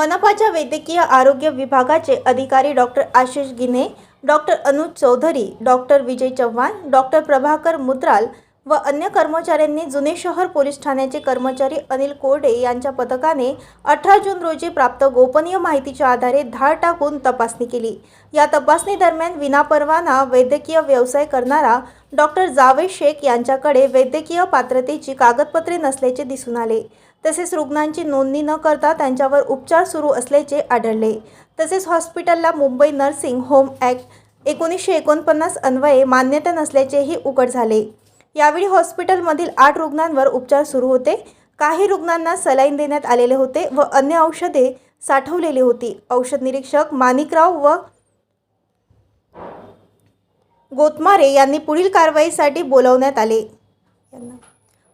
मनपाच्या वैद्यकीय आरोग्य विभागाचे अधिकारी doctor Ashish Ginhe doctor Anuj Chaudhary doctor Vijay Chavan doctor Prabhakar Mudral व अन्य कर्मचाऱ्यांनी जुने शहर पोलीस ठाण्याचे कर्मचारी अनिल कोरडे यांच्या पथकाने अठरा जून रोजी प्राप्त गोपनीय माहितीच्या आधारे धाड टाकून तपासणी केली. या तपासणी दरम्यान विनापरवाना वैद्यकीय व्यवसाय करणारा डॉक्टर जावेद शेख यांच्याकडे वैद्यकीय पात्रतेची कागदपत्रे नसल्याचे दिसून आले. तसेच रुग्णांची नोंदणी न करता त्यांच्यावर उपचार सुरू असल्याचे आढळले. तसेच हॉस्पिटलला मुंबई नर्सिंग होम ॲक्ट एकोणीसशे एकोणपन्नास अन्वये मान्यता नसल्याचेही उघड झाले. यावेळी हॉस्पिटलमधील आठ रुग्णांवर उपचार सुरू होते. काही रुग्णांना सलाईन देण्यात आलेले होते व अन्य औषधे साठवलेली होती. औषध निरीक्षक माणिकराव व गोतमारे यांनी पुढील कारवाईसाठी बोलवण्यात आले.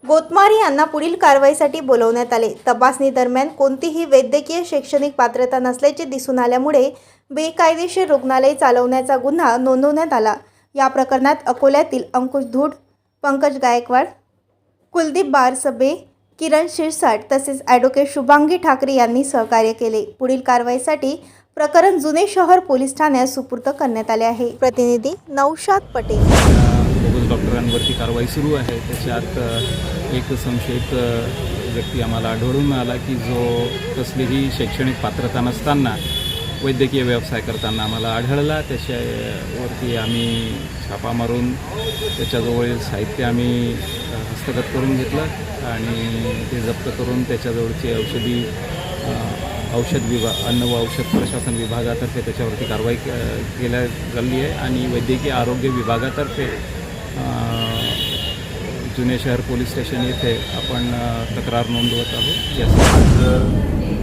गोतमारे यांना पुढील कारवाईसाठी बोलवण्यात आले. तपासणी दरम्यान कोणतीही वैद्यकीय शैक्षणिक पात्रता नसल्याचे दिसून आल्यामुळे बेकायदेशीर रुग्णालय चालवण्याचा गुन्हा नोंदवण्यात आला. या प्रकरणात अकोल्यातील अंकुश धूड पंकज गायकवाड कुलदीप बारसबे किरण शिरसाट तसेच ॲडव्होकेट शुभांगी ठाकरे यांनी सहकार्य केले. पुढील कारवाईसाठी प्रकरण जुने शहर पोलीस ठाण्यात सुपूर्द करण्यात आले आहे. प्रतिनिधी नौशाद पटेल. बोगस डॉक्टरांवरती कारवाई सुरू आहे. त्याच्यात एक संशयित व्यक्ती आम्हाला आढळून आला की जो कसलीही शैक्षणिक पात्रता नसताना वैद्यकीय व्यवसाय करताना आम्हाला आढळला. त्याच्यावरती आम्ही छापा मारून त्याच्याजवळील साहित्य आम्ही हस्तगत करून घेतलं आणि ते जप्त करून त्याच्याजवळची औषधी औषध विभाग अन्न व औषध प्रशासन विभागातर्फे त्याच्यावरती कारवाई केल्या झाली आहे आणि वैद्यकीय आरोग्य विभागातर्फे जुने शहर पोलीस स्टेशन येथे आपण तक्रार नोंदवत आहोत. यासाठी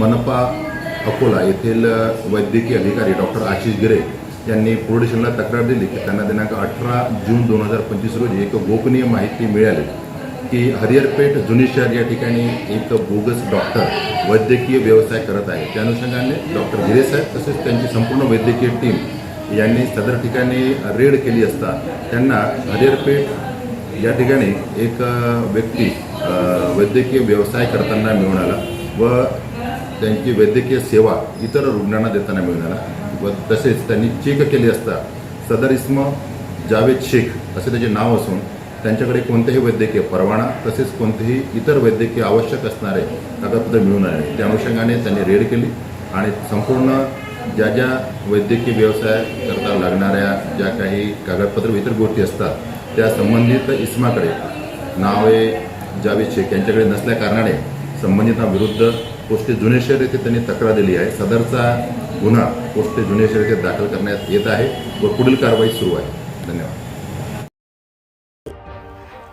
मनपा अकोला येथील वैद्यकीय अधिकारी डॉक्टर आशिष गिरे यांनी पोलीस स्टेशनला तक्रार दिली की त्यांना दिनांक अठरा जून दोन हजार पंचवीस रोजी एक गोपनीय माहिती मिळाली. की हरिहरपेठ जुने शहर या ठिकाणी एक बोगस डॉक्टर वैद्यकीय व्यवसाय करत आहे. त्या अनुषंगाने डॉक्टर गिरे साहेब तसेच त्यांची संपूर्ण वैद्यकीय टीम यांनी सदर ठिकाणी रेड केली असता त्यांना हरिहरपेठ या ठिकाणी एक व्यक्ती वैद्यकीय व्यवसाय करताना मिळून आला व त्यांची वैद्यकीय सेवा इतर रुग्णांना देताना मिळून आला व तसेच त्यांनी चेक केली असता सदर इस्म जावेद शेख असे त्याचे नाव असून त्यांच्याकडे कोणतेही वैद्यकीय परवाना तसेच कोणतेही इतर वैद्यकीय आवश्यक असणारे कागदपत्र मिळून आले. त्या अनुषंगाने त्यांनी रेड केली आणि संपूर्ण ज्या ज्या वैद्यकीय व्यवसाय करता लागणाऱ्या ज्या काही कागदपत्र इतर गोष्टी असतात त्या संबंधित इस्माकडे नावे जावेद शेख यांच्याकडे नसल्याकारणाने संबंधितांविरुद्ध पोस्टे जुनेश्वर येथे त्यांनी तक्रार दिली आहे. सदरचा गुन्हा पोस्टे जुने येथे दाखल करण्यात येत आहे व पुढील कारवाई सुरू आहे. धन्यवाद.